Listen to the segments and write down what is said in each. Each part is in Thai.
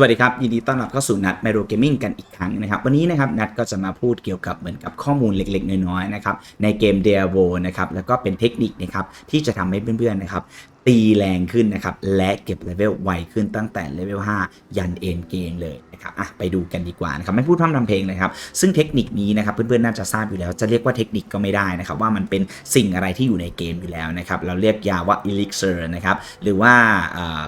สวัสดีครับ ยินดีต้อนรับเข้าสู่นัดไมโรเกมมิ่งกันอีกครั้งนะครับ วันนี้นะครับนัดก็จะมาพูดเกี่ยวกับเหมือนกับข้อมูลเล็กๆ น้อยๆนะครับในเกมเดียโวนะครับแล้วก็เป็นเทคนิคนะครับที่จะทำให้เพื่อนๆนะครับตีแรงขึ้นนะครับ และเก็บเลเวลไวขึ้นตั้งแต่เลเวล5ยันเอ็นเกมเลยนะครับอะไปดูกันดีกว่านะครับไม่พูดพร่ำทำเพลงเลยครับ ซึ่งเทคนิคนี้นะครับเพื่อนๆน่าจะทราบอยู่แล้ว จะเรียกว่าเทคนิคก็ไม่ได้นะครับว่ามันเป็นสิ่งอะไรที่อยู่ในเกมอยู่แล้วนะครับเราเรียกยาว่า elixir นะครับหรือว่า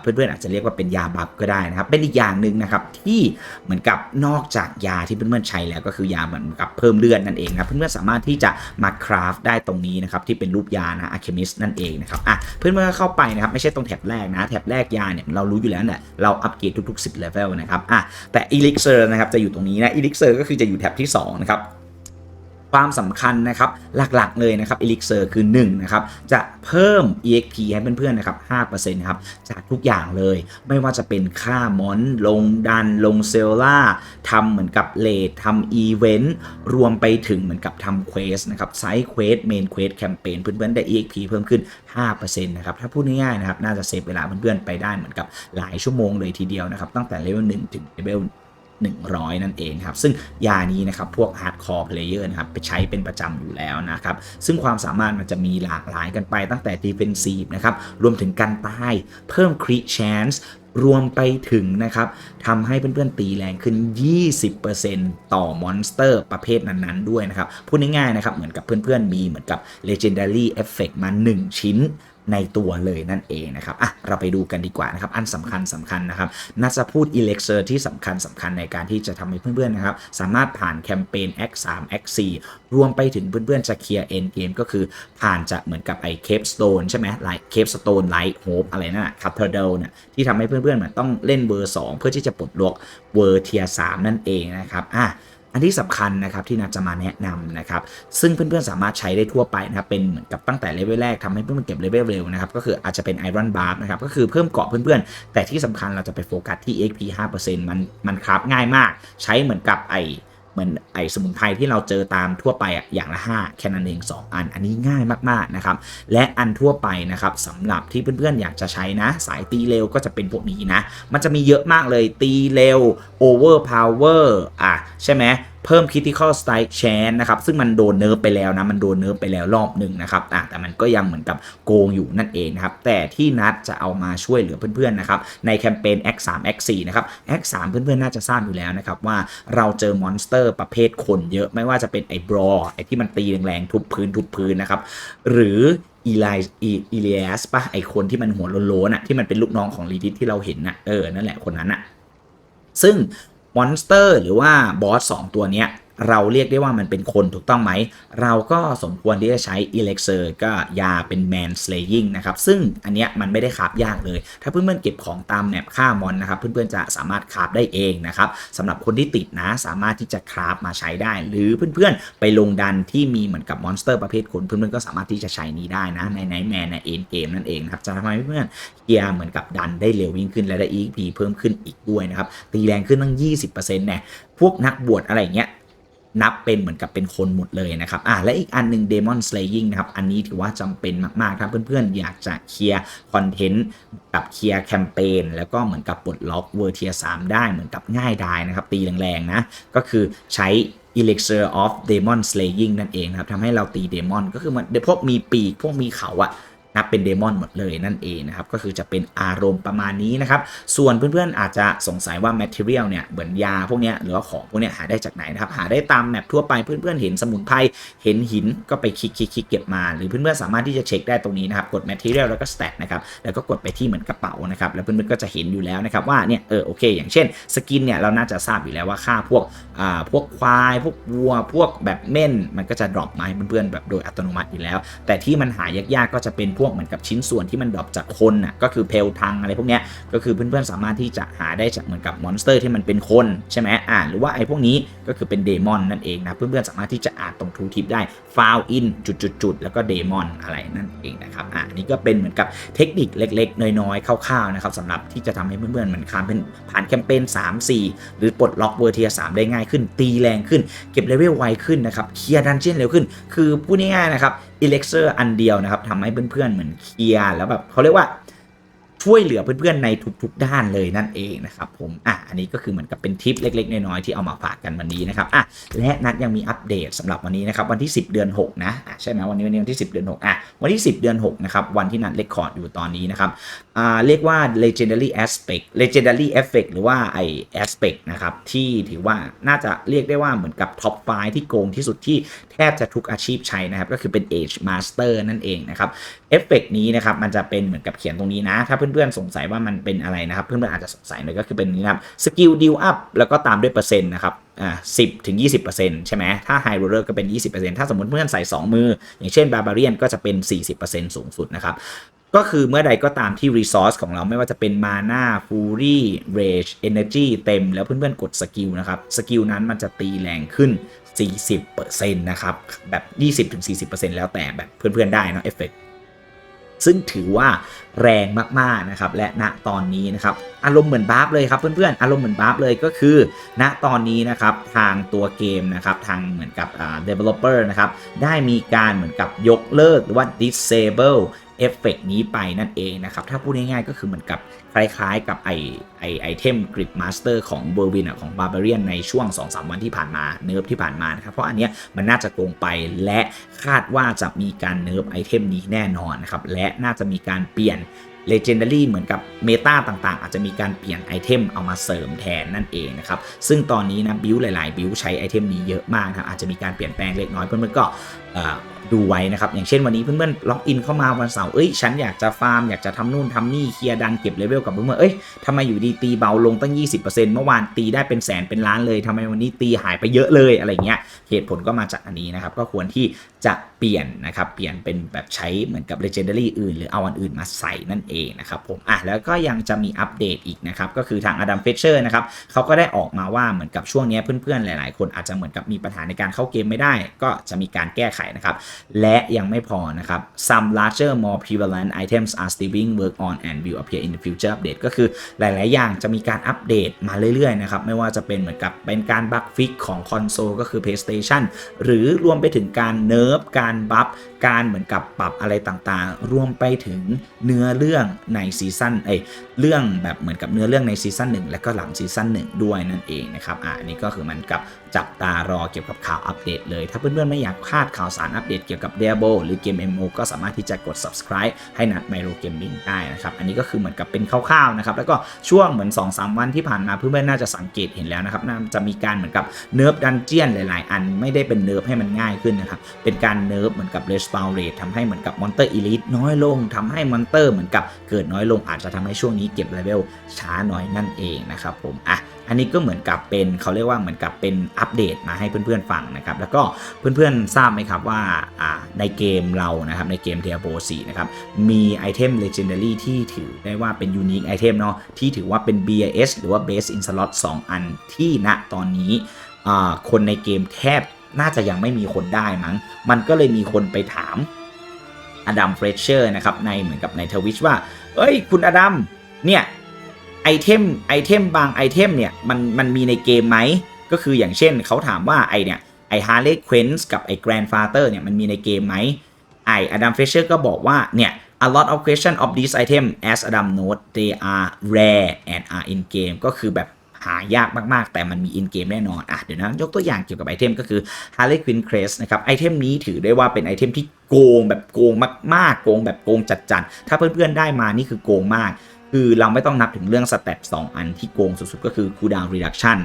เพื่อนๆอาจจะเรียกว่าเป็นยาบัฟก็ได้นะครับเป็นอีกอย่างหนึ่งนะครับที่เหมือนกับนอกจากยาที่เพื่อนๆใช้แล้วก็คือยาเหมือนกับเพิ่มเลือดนั่นเองครับเพื่อนๆสามารถที่จะมาคราฟได้ตรงนี้นะครับที่เป็นรูปยานะ alchemist นั่นเองนะครับอะเพื่อนๆก็เข้าไปนะครับไม่ใช่ตรงแถบแรกนะแถบแรกยาเนี่ยเรารู้อยู่แล้วเนี่ยเราอัปเกรดทุกๆ10เลเวลนะครับอะแต่ elixir นะครับจะอยู่ตรงนี้นะ elixir ก็คือจะอยู่แถบที่2นะครับ ความสำคัญนะครับหลักๆเลยนะครับ Elixir คือ1นะครับจะเพิ่ม EXP ให้เพื่อนๆนะครับ5%นะครับจากทุกอย่างเลย ไม่ว่าจะเป็นค่ามอน ลงดัน ลงเซลล่าทำเหมือนกับเลททำอีเวนต์รวมไปถึงเหมือนกับทำเควสนะครับไซส์เควสเมนเควสแคมเปญเพื่อนๆได้ EXP เพิ่มขึ้น 5%นะครับถ้าพูดง่ายๆนะครับน่าจะเซฟเวลาเพื่อนๆไปได้เหมือนกับหลายชั่วโมงเลยทีเดียวนะครับตั้งแต่เลเวล1ถึงเลเวล 100 นั่นเองครับ ซึ่งยานี้นะครับพวก Hardcore Player นะครับไปใช้เป็นประจำอยู่แล้วนะครับ ซึ่งความสามารถมันจะมีหลากหลายกันไปตั้งแต่ Defensive นะครับ รวมถึงการตายเพิ่ม Crit Chance รวมไปถึงนะครับทำให้เพื่อนๆตีแรงขึ้น 20%ต่อมอนสเตอร์ประเภทนั้นๆด้วยนะครับ พูดง่ายๆนะครับ เหมือนกับเพื่อนๆมีเหมือนกับ Legendary Effect มา 1 ชิ้น ในตัวเลยนั่นเองนะครับอะเราไปดูกันดีกว่านะครับ อันสำคัญสำคัญนะครับน่าจะพูด Elixir ที่สำคัญสำคัญในการที่จะทำให้เพื่อนๆนะครับ สามารถผ่านแคมเปญ X3 X4 รวมไปถึงเพื่อนๆจะเคลียร์ End Game ก็คือผ่านจะเหมือนกับไอ้ Cape Stone ใช่ไหมไลท์ Cape Stone Light Hope อะไรนั่นน่ะ Cathedral เนี่ยที่ทำให้เพื่อนๆมันต้องเล่นเวอร์2เพื่อที่จะปลดล็อกเวอร์เทีย3นั่นเองนะครับอะ อันที่สำคัญนะครับที่นัดจะมาแนะนำนะครับซึ่งเพื่อนๆสามารถใช้ได้ทั่วไปนะครับเป็นเหมือนกับตั้งแต่เลเวลแรกทำให้เพื่อนๆเก็บเลเวลเร็วนะครับก็คืออาจจะเป็นไอรอนบาร์นะครับก็คือเพิ่มเกาะเพื่อนๆ แต่ที่สำคัญเราจะไปโฟกัสที่ XP 5%มันมันครับง่ายมาก ใช้เหมือนกับไอ เหมือนไอสมุนไพรที่เราเจอตามทั่วไปอะอย่างละ 5 แค่นั้นเอง 2 อัน อันนี้ง่ายมากๆนะครับ และอันทั่วไปนะครับสำหรับที่เพื่อนๆอยากจะใช้นะ สายตีเร็วก็จะเป็นพวกนี้นะ มันจะมีเยอะมากเลยตีเร็วโอเวอร์พาวเวอร์อะใช่ไหมเพิ่ม critical strike chance นะครับ ซึ่งมันโดนเนิร์ฟไปแล้วนะ มันโดนเนิร์ฟไปแล้วรอบหนึ่งนะครับอะแต่มันก็ยังเหมือนกับโกงอยู่นั่นเองนะครับ แต่ที่นัดจะเอามาช่วยเหลือเพื่อนๆนะครับ ในแคมเปญ X3 X4 นะครับ X3 เพื่อนๆน่าจะทราบอยู่แล้วนะครับว่าเราเจอมอนสเตอร์ประเภทคนเยอะไม่ว่าจะเป็นไอ้บรอไอ้ที่มันตีแรงๆทุบพื้นทุบพื้นนะครับหรืออีไลอีเลียสปะไอคนที่มันหัวโล้นๆอะที่มันเป็นลูกน้องของลีดิสที่เราเห็นน่ะเออนั่นแหละคนนั้นอะซึ่ง มอนสเตอร์หรือว่าบอสสองตัวเนี้ย เราเรียกได้ว่ามันเป็นคนถูกต้องไหม เราก็สมควรที่จะใช้ Elixir ก็ยาเป็น Man Slaying นะครับ ซึ่งอันเนี้ยมันไม่ได้คาบยากเลย ถ้าเพื่อนๆเก็บของตามแมปฆ่ามอนนะครับ เพื่อนๆจะสามารถคาบได้เองนะครับสำหรับคนที่ติดนะสามารถที่จะคราบมาใช้ได้ หรือเพื่อนๆ ไปลงดันที่มีเหมือนกับมอนสเตอร์ประเภทคนเพื่อนๆก็สามารถที่จะใช้นี้ได้นะในไนแมนในเอ็นเกมนั่นเองนะครับจะทำให้เพื่อนๆเคลียร์เหมือนกับดันได้เร็วยิ่งขึ้นและได้ EP เพิ่มขึ้นอีกด้วยนะครับตีแรงขึ้นตั้ง 20%เนี่ยพวกนักบวชอะไรเงี้ย นับเป็นเหมือนกับเป็นคนหมดเลยนะครับอ่าและอีกอันหนึ่ง Demon Slaying นะครับ อันนี้ถือว่าจำเป็นมากๆครับเพื่อนๆ อยากจะเคลียร์คอนเทนต์กับเคลียร์แคมเปญแล้วก็เหมือนกับปลดล็อกเวอร์เทีย3ได้เหมือนกับง่ายดายนะครับ ตีแรงๆนะ ก็คือใช้ Elixir of Demon Slaying นั่นเองนะครับทำให้เราตีเดมอนก็คือมันพวกมีปีกพวกมีเขาอะ นับเป็นเดมอนหมดเลยนั่นเองนะครับ ก็คือจะเป็นอารมณ์ประมาณนี้นะครับ ส่วนเพื่อนๆอาจจะสงสัยว่า Material เนี่ยเหมือนยาพวกเนี้ยหรือว่าของพวกเนี้ยหาได้จากไหนนะครับ หาได้ตามแมปทั่วไปเพื่อนๆเห็นสมุนไพรเห็นหินก็ไปคลิกคลิกคลิกเก็บมา หรือเพื่อนๆสามารถที่จะเช็คได้ตรงนี้นะครับ กด Material แล้วก็ Stat นะครับแล้วก็กดไปที่เหมือนกระเป๋านะครับแล้วเพื่อนๆก็จะเห็นอยู่แล้วนะครับว่าเนี่ยเออโอเค อย่างเช่นสกินเนี่ยเราน่าจะทราบอยู่แล้วว่าค่าพวกอ่าพวกควายพวกวัวพวกแบบเม่นมันก็จะดรอปมาให้เพื่อนๆแบบโดยอัตโนมัติอยู่แล้ว แต่ที่มันหายากๆก็จะเป็นพวกเหมือนกับชิ้นส่วนที่มันดรอปจากคนน่ะก็คือเพลทังอะไรพวกเนี้ยก็คือเพื่อนๆสามารถที่จะหาได้จากเหมือนกับมอนสเตอร์ที่มันเป็นคนใช่ไหมอ่าหรือว่าไอ้พวกนี้ก็คือเป็นเดมอนนั่นเองนะเพื่อนๆสามารถที่จะอ่านตรงทูทิปได้ฟาวอินจุดๆแล้วก็เดมอนอะไรนั่นเองนะครับอ่านี่ก็เป็นเหมือนกับเทคนิคเล็กๆ น้อยๆคร่าวๆนะครับสำหรับที่จะทำให้เพื่อนๆเหมือนคามเป็นผ่านแคมเปญ3 4 หรือปลดล็อกเวอร์เทีย3ได้ง่ายขึ้นตีแรงขึ้น เก็บเลเวลไวขึ้นนะครับเคลียร์ดันเจียนเร็วขึ้น คือพูดง่ายๆนะครับ อิเล็กเซอร์อันเดียวนะครับทำให้เพื่อนๆเหมือนเคลียร์แล้วแบบเขาเรียกว่า ช่วยเหลือเพื่อนๆในทุกๆด้านเลยนั่นเองนะครับผมอะอันนี้ก็คือเหมือนกับเป็นทิปเล็ก ๆ น้อยๆที่เอามาฝากกันวันนี้นะครับอะและนัดยังมีอัปเดตสำหรับวันนี้นะครับวันที่ 10 เดือน6นะอะใช่ไหมวันนี้วันนี้วันที่ 10 เดือน6อะวันที่ 10 เดือน6นะครับวันที่นัดเลคคอร์ดอยู่ตอนนี้นะครับอ่าเรียกว่า legendary aspect legendary effect หรือว่าไอ aspect นะครับที่ถือว่าน่าจะเรียกได้ว่าเหมือนกับท็อปไฟที่โกงที่สุดที่แทบจะทุกอาชีพใช้นะครับก็คือเป็น age master นั่นเองนะครับเอฟเฟกนี้นะครับมันจะเป็นเหมือนกับเขียนตรงนี้นะถ้าเพื่อนๆสงสัยว่ามันเป็นอะไรนะครับ เพื่อนๆอาจจะสงสัยหน่อยก็คือเป็นนี้นะครับสกิลดิวอัพแล้วก็ตามด้วยเปอร์เซ็นต์นะครับอ่าสิบถึง20%ใช่ไหมถ้าไฮโรเลอร์ก็เป็น20%ถ้าสมมติเพื่อนใส่2มือ อย่างเช่นบาบาเรียนก็จะเป็น40%สูงสุดนะครับก็คือเมื่อใดก็ตามที่ Resource ของเราไม่ว่าจะเป็น Mana Fury Rage Energy เต็ม แล้วเพื่อนๆ กดสกิลนะครับ สกิลนั้นมันจะตีแรงขึ้น 40%นะครับ แบบ 20-40%แล้วแต่แบบเพื่อนๆ ได้นะเอฟเฟก ซึ่งถือว่าแรงมากๆนะครับและณตอนนี้นะครับอารมณ์เหมือนบาร์ฟเลยครับเพื่อนๆอารมณ์เหมือนบาร์ฟเลยก็คือ ณตอนนี้นะครับทางตัวเกมนะครับทางเหมือนกับ developer นะครับได้มีการเหมือนกับยกเลิกหรือว่า disable เอฟเฟกนี้ไปนั่นเองนะครับ ถ้าพูดง่ายๆก็คือเหมือนกับคล้ายๆ กับไอไอไอเทมกริดมาสเตอร์ของเบอร์วินของบาร์เบเรียนในช่วง 2-3 วันที่ผ่านมาเนิร์ฟที่ผ่านมานะครับ เพราะอันเนี้ยมันน่าจะโกงไปและคาดว่าจะมีการเนิร์ฟไอเทมนี้แน่นอนนะครับ และน่าจะมีการเปลี่ยน Legendary เหมือนกับเมตาต่างๆ อาจจะมีการเปลี่ยนไอเทมเอามาเสริมแทนนั่นเองนะครับ ซึ่งตอนนี้นะบิวหลายๆ บิวใช้ไอเทมนี้เยอะมากนะครับอาจจะมีการเปลี่ยนแปลงเล็กน้อยเพื่อนๆก็เอ่อดูไว้นะครับ อย่างเช่นวันนี้เพื่อนๆล็อกอินเข้ามาวันเสาร์เอ้ยฉันอยากจะฟาร์มอยากจะทำนู่นทำนี่เคลียร์ดันเก็บเลเวลกับเพื่อนๆเอ้ยทำไมอยู่ดีตีเบาลงตั้ง 20%เมื่อวานตีได้เป็นแสนเป็นล้านเลยทำไมวันนี้ตีหายไปเยอะเลยอะไรเงี้ยเหตุผลก็มาจากอันนี้นะครับก็ควรที่จะเปลี่ยนนะครับเปลี่ยนเป็นแบบใช้เหมือนกับ Legendary อื่น หรือเอาอันอื่นมาใส่นั่นเองนะครับผมอะแล้วก็ยังจะมีอัปเดตอีกนะครับก็คือทางอดัมเฟเชอร์นะครับเขาก็ได้ออกมาว่าเหมือนกับช่วงนี้เพื่อนๆหลายๆ คนอาจจะเหมือนกับมีปัญหาในการเข้าเกมไม่ได้ ก็จะมีการแก้ไขนะครับ และยังไม่พอนะครับ some larger more prevalent items are still being worked on and will appear in the future update ก็คือหลาย ๆ อย่างจะมีการอัปเดตมาเรื่อย ๆ นะครับ ไม่ว่าจะเป็นเหมือนกับเป็นการบักฟิกของคอนโซลก็คือ PlayStation หรือรวมไปถึงการเนิร์ฟการบัฟการเหมือนกับปรับอะไรต่างๆ รวมไปถึงเนื้อเรื่องในซีซั่นเอยเรื่องแบบเหมือนกับเนื้อเรื่องในซีซั่นหนึ่งและก็หลังซีซั่นหนึ่งด้วยนั่นเองนะครับอะนนี้ก็คือมันกับจับตารอเกี่ยวกับข่าวอัปเดตเลย ถ้าเพื่อนๆไม่อยากพลาดข่าวสารอัปเดตเกี่ยวกับ d e a b o หรือเกม MO ก็สามารถที่จะกด subscribe ให้นัด Miro Gaming ได้นะครับ อันนี้ก็คือเหมือนกับเป็นคร่าวๆนะครับ แล้วก็ช่วงเหมือน 2-3 วันที่ผ่านมาเพื่อนๆน่าจะสังเกตเห็นแล้วนะครับน่าจะมีการเหมือนกับเนิร์ฟดันเจียนหลายๆ อันไม่ได้เป็นเนิร์ฟให้มันง่ายขึ้นนะครับ เป็นการเนิร์ฟเหมือนกับ respawn rate ทำให้เหมือนกับมอนเตอร์ elite น้อยลงทำให้มอนเตอร์เหมือนกับเกิดน้อยลงอาจจะทำให้ช่วงนี้เก็บเลเวลช้าน้อยนั่นเองนะครับผมอะอันนี้ก็เหมือนกับเป็นเขาเรียกว่าเหมือนกับเป็นอัปเดตมาให้เพื่อนๆฟังนะครับแล้วก็เพื่อนๆทราบไหมครับว่าอ่าในเกมเรานะครับในเกม Diablo 4นะครับมีไอเทม Legendary ที่ถือได้ว่าเป็น Unique Item เนาะที่ถือว่าเป็น BIS หรือว่า Base in Slot 2 อันที่ณตอนนี้อ่าคนในเกมแทบน่าจะยังไม่มีคนได้มั้ง มันก็เลยมีคนไปถาม อดัมเฟรชเชอร์นะครับในเหมือนกับในทวิชว่า เอ้ย คุณอดัมเนี่ยไอเทมไอเทมบางไอเทมเนี่ยมันมันมีในเกมไหม ก็คืออย่างเช่นเขาถามว่าไอเนี่ยไอฮาร์เลย์ควินส์กับไอแกรนด์ฟาเตอร์เนี่ยมันมีในเกมไหมไออดัมเฟเชอร์ก็บอกว่าเนี่ย a lot of question of these item as Adam note they are rare and are in game ก็คือแบบ หายากมากๆ แต่มันมี in game แน่นอนอะเดี๋ยวนะยกตัวอย่างเกี่ยวกับไอเทมก็คือ Harley Quinn Crest นะครับไอเทมนี้ถือได้ว่าเป็นไอเทมที่โกงแบบโกงมากๆ โกงแบบโกงจัดๆ ถ้าเพื่อนๆได้มานี่คือโกงมาก คือเราไม่ต้องนับถึงเรื่องสเตต2อันที่โกงสุดๆ ก็คือ cooldown reduction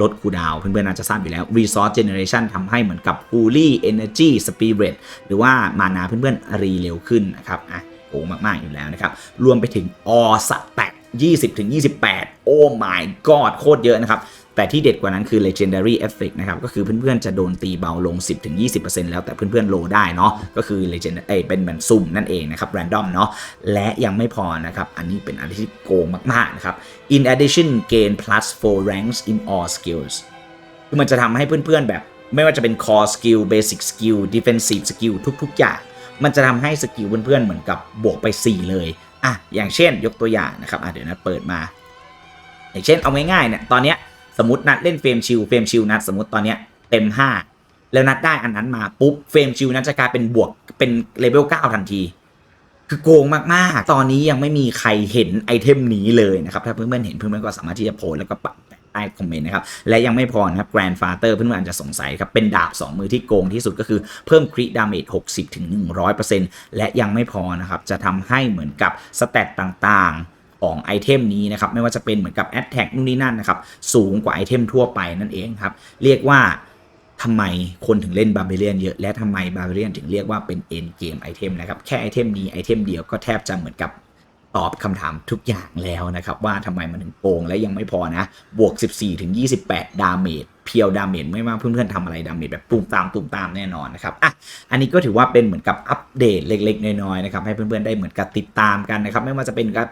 ลดคูดาวเพื่อนๆน่าจะทราบอยู่แล้ว resource generation ทำให้เหมือนกับ fully energy spirit หรือว่ามานาเพื่อนๆรีเร็วขึ้นนะครับอะโกงมากๆอยู่แล้วนะครับ รวมไปถึง all stack 20ถึง28 โอ้ my god โคตรเยอะนะครับ แต่ที่เด็ดกว่านั้นคือ legendary effect นะครับ ก็คือเพื่อนๆ จะโดนตีเบาลง 10ถึง20%แล้วแต่เพื่อนๆ โลได้เนาะ ก็คือ legend เอ้เป็นเหมือนซุ่มนั่นเองนะครับ random เนาะ และยังไม่พอนะครับ อันนี้เป็นอะไรที่โกงมากๆ นะครับ in addition gain plus 4 ranks in all skills คือมันจะทำให้เพื่อนๆ แบบไม่ว่าจะเป็น core skill basic skill defensive skill ทุกๆ อย่าง มันจะทำให้สกิลเพื่อนๆ เหมือนกับบวกไป 4 เลย อะอย่างเช่นยกตัวอย่างนะครับอะเดี๋ยวนัดเปิดมา อย่างเช่นเอาง่ายๆเนี่ยตอนเนี้ยสมมตินัดเล่นเฟรมชิลเฟรมชิลนัดสมมติตอนเนี้ยเต็ม 5 แล้วนัดได้อันนั้นมาปุ๊บเฟรมชิลนัดจะกลายเป็นบวกเป็นเลเวล9ทันทีคือโกงมาก ๆ ตอนนี้ยังไม่มีใครเห็นไอเทมนี้เลยนะครับ ถ้าเพื่อนๆเห็นเพื่อนๆก็สามารถที่จะโพสแล้วก็ปัก ใต้คอมเมนต์นะครับ และยังไม่พอนะครับ Grandfather เพื่อนๆอาจจะสงสัยครับ เป็นดาบ 2 มือที่โกงที่สุดก็คือเพิ่มคริดาเมจ60ถึง100%และยังไม่พอนะครับ จะทำให้เหมือนกับสเตตต่างๆของไอเทมนี้นะครับ ไม่ว่าจะเป็นเหมือนกับ a t t a c k นู่นนี่นั่นนะครับ สูงกว่าไอเทมทั่วไปนั่นเองครับ เรียกว่าทำไมคนถึงเล่นบาเ a เ i ียนเยอะ และทำไมบาเ a เ i ียนถึงเรียกว่าเป็นเอ็นเกมไอเทมนะครับ แค่ไอเทมนี้ไอเทมเดียวก็แทบจะเหมือนกับ ตอบคำถามทุกอย่างแล้วนะครับว่าทำไมมันถึงโกงและยังไม่พอนะ บวก 14 ถึง 28 ดาเมจเพียวดาเมจไม่ว่าเพื่อนๆทำอะไรดาเมจแบบตุ้มตามตุ้มตามแน่นอนนะครับอะอันนี้ก็ถือว่าเป็นเหมือนกับอัปเดตเล็ก ๆ น้อยๆนะครับให้เพื่อนๆได้เหมือนกับติดตามกันนะครับ ไม่ว่าจะเป็นกับ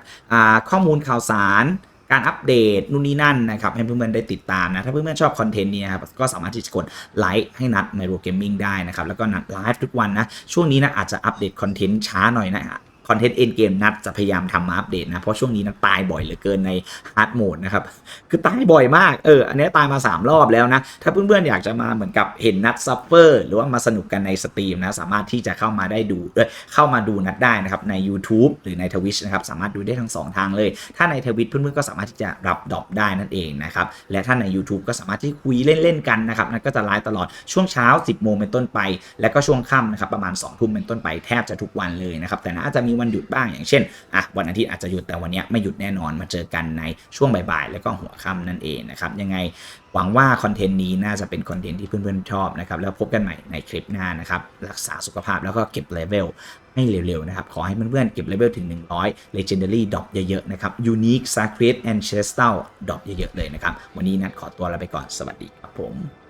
ข้อมูลข่าวสารการอัปเดตนู่นนี่นั่นนะครับ ให้เพื่อนๆได้ติดตามนะ ถ้าเพื่อนๆชอบคอนเทนต์นี้นะครับก็สามารถที่จะกดไลค์ให้นัดไมโรเกมมิ่งได้นะครับ แล้วก็นัดไลฟ์ทุกวันนะ ช่วงนี้นะอาจจะอัปเดตคอนเทนต์ช้าหน่อยนะฮะ คอนเทนต์เอ็นเกมนัดจะพยายามทำมาอัปเดตนะ เพราะช่วงนี้นะตายบ่อยเหลือเกินในฮาร์ดโหมดนะครับ คือตายบ่อยมาก เออ อันนี้ตายมา 3 รอบแล้วนะ ถ้าเพื่อนๆ อยากจะมาเหมือนกับเห็นนัดซัฟเฟอร์หรือว่ามาสนุกกันในสตรีมนะ สามารถที่จะเข้ามาได้ดูเอยเข้ามาดูนัดได้นะครับ ใน YouTube หรือในทวิชนะครับ สามารถดูได้ทั้ง 2 ทางเลย ถ้าในทวิตเพื่อนๆ ก็สามารถที่จะรับดรอปได้นั่นเองนะครับ และถ้าใน YouTube ก็สามารถที่คุยเล่นๆ กันนะครับนั่นก็จะไลฟ์ตลอดช่วงเช้า 10โมงเป็นต้นไป แล้วก็ช่วงค่ำนะครับประมาณ2ทุ่มเป็นต้นไปแทบจะทุกวันเลยนะครับแต่นะอาจจะมีวันหยุดบ้างอย่างเช่นอะวันอาทิตย์อาจจะหยุดแต่วันนี้ไม่หยุดแน่นอนมาเจอกันในช่วงบ่ายๆ แล้วก็หัวค่ำนั่นเองนะครับยังไงหวังว่าคอนเทนต์นี้น่าจะเป็นคอนเทนต์ที่เพื่อนๆชอบนะครับแล้วพบกันใหม่ในคลิปหน้านะครับรักษาสุขภาพแล้วก็เก็บเลเวลให้เร็วๆนะครับขอให้เพื่อนๆเก็บเลเวลถึง 100 Legendary ดรอปเยอะๆนะครับ Unique Sacred Ancestral ดรอปเยอะๆเลยนะครับวันนี้นัดขอตัวลาไปก่อนสวัสดีครับผม